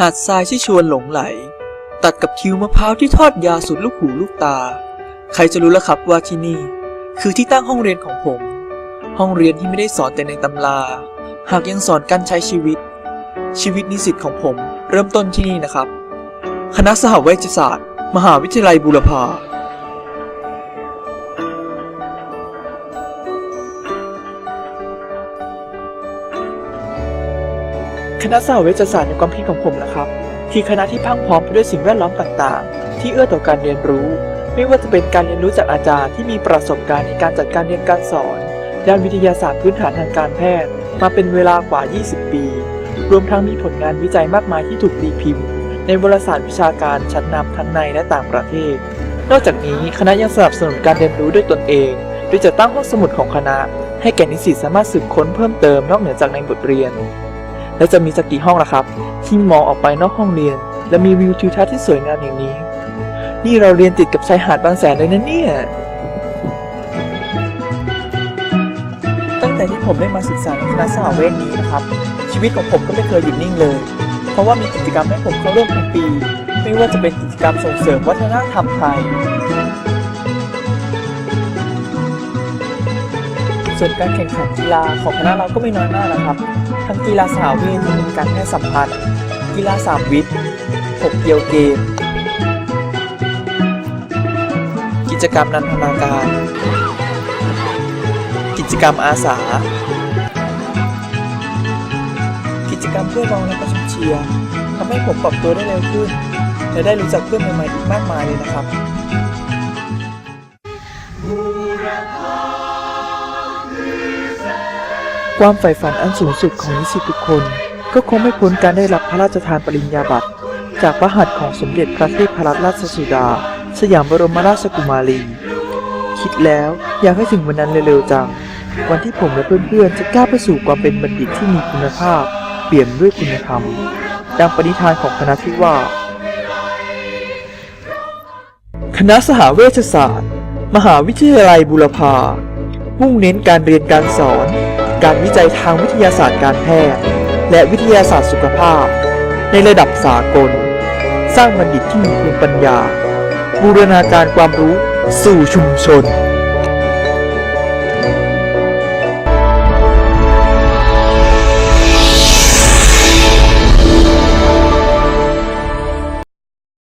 หาดทรายที่ชวนหลงไหล ตัดกับทิวมะพร้าวที่ทอดยาวสุดลูกหูลูกตา ใครจะรู้ล่ะครับว่าที่นี่ คือที่ตั้งห้องเรียนของผม ห้องเรียนที่ไม่ได้สอนแต่ในตำรา หากยังสอนการใช้ชีวิต ชีวิตนิสิตของผมเริ่มต้นที่นี่นะครับ คณะสหเวชศาสตร์ มหาวิทยาลัยบูรพา คณะสหเวชศาสตร์ในความคิดของผมนะครับคือคณะที่พังพร้อมไปด้วยสิ่งแวดล้อมต่างๆ ที่เอื้อต่อการเรียนรู้ ไม่ว่าจะเป็นการเรียนรู้จากอาจารย์ที่มีประสบการณ์ในการจัดการเรียนการสอนด้านวิทยาศาสตร์พื้นฐานทางการแพทย์ มาเป็นเวลากว่า 20 ปี รวมทั้งมีผลงานวิจัยมากมายที่ถูกตีพิมพ์ ในวารสารวิชาการชั้นนำทั้งในและต่างประเทศ นอกจากนี้คณะยังสนับสนุนการเรียนรู้ด้วยตนเอง โดยจะตั้งห้องสมุดของคณะ ให้แก่นิสิตสามารถสืบค้นเพิ่มเติมนอกเหนือจากในบทเรียน และจะมีสักกี่ห้องล่ะครับ ที่มองออกไปนอกห้องเรียน และมีวิวทิวทัศน์ที่สวยงามอย่างนี้ นี่เราเรียนติดกับชายหาดบางแสนเลยนะเนี่ย ตั้งแต่ที่ผมได้มาศึกษาในคณะสหเวชนี้นะครับ ชีวิตของผมก็ไม่เคยหยุดนิ่งเลย เพราะว่ามีกิจกรรมให้ผมเข้าร่วมทุกปี ไม่ว่าจะเป็นกิจกรรมส่งเสริมวัฒนธรรมไทย ส่วนการแข่งขันกีฬาของคณะเราก็ไม่น้อยหน้านะครับ ทั้งกีฬาสหเวทมีการแพทย์สัมพันธ์กีฬาสามวิทย์ถกเกียวเกม กิจกรรมนันทนาการ กิจกรรมอาสา กิจกรรมเพื่อรองและประชุมเชียร์ทำให้ผมปรับตัวได้เร็วขึ้นและได้รู้จักเพื่อนใหม่ๆอีกมากมายเลยนะครับ ความใฝ่ฝันอันสูงสุดของนิสิตทุกคน ก็คงไม่พ้นการได้รับพระราชทานปริญญาบัตร จากพระหัตถ์ของสมเด็จพระเทพรัตนราชสุดา สยามบรมราชกุมารี คิดแล้วอยากให้ถึงวันนั้นเร็วๆจัง วันที่ผมและเพื่อนๆ จะก้าวไปสู่ความเป็นบัณฑิตที่มีคุณภาพ เปี่ยมด้วยคุณธรรม ดังปณิธานของคณะที่ว่า คณะสหเวชศาสตร์ มหาวิทยาลัยบูรพามุ่งเน้นการเรียนการสอน การวิจัยทางวิทยาศาสตร์การแพทย์ และวิทยาศาสตร์สุขภาพ ในระดับสากล สร้างบัณฑิตที่มีภูมิปัญญา บูรณาการความรู้สู่ชุมชน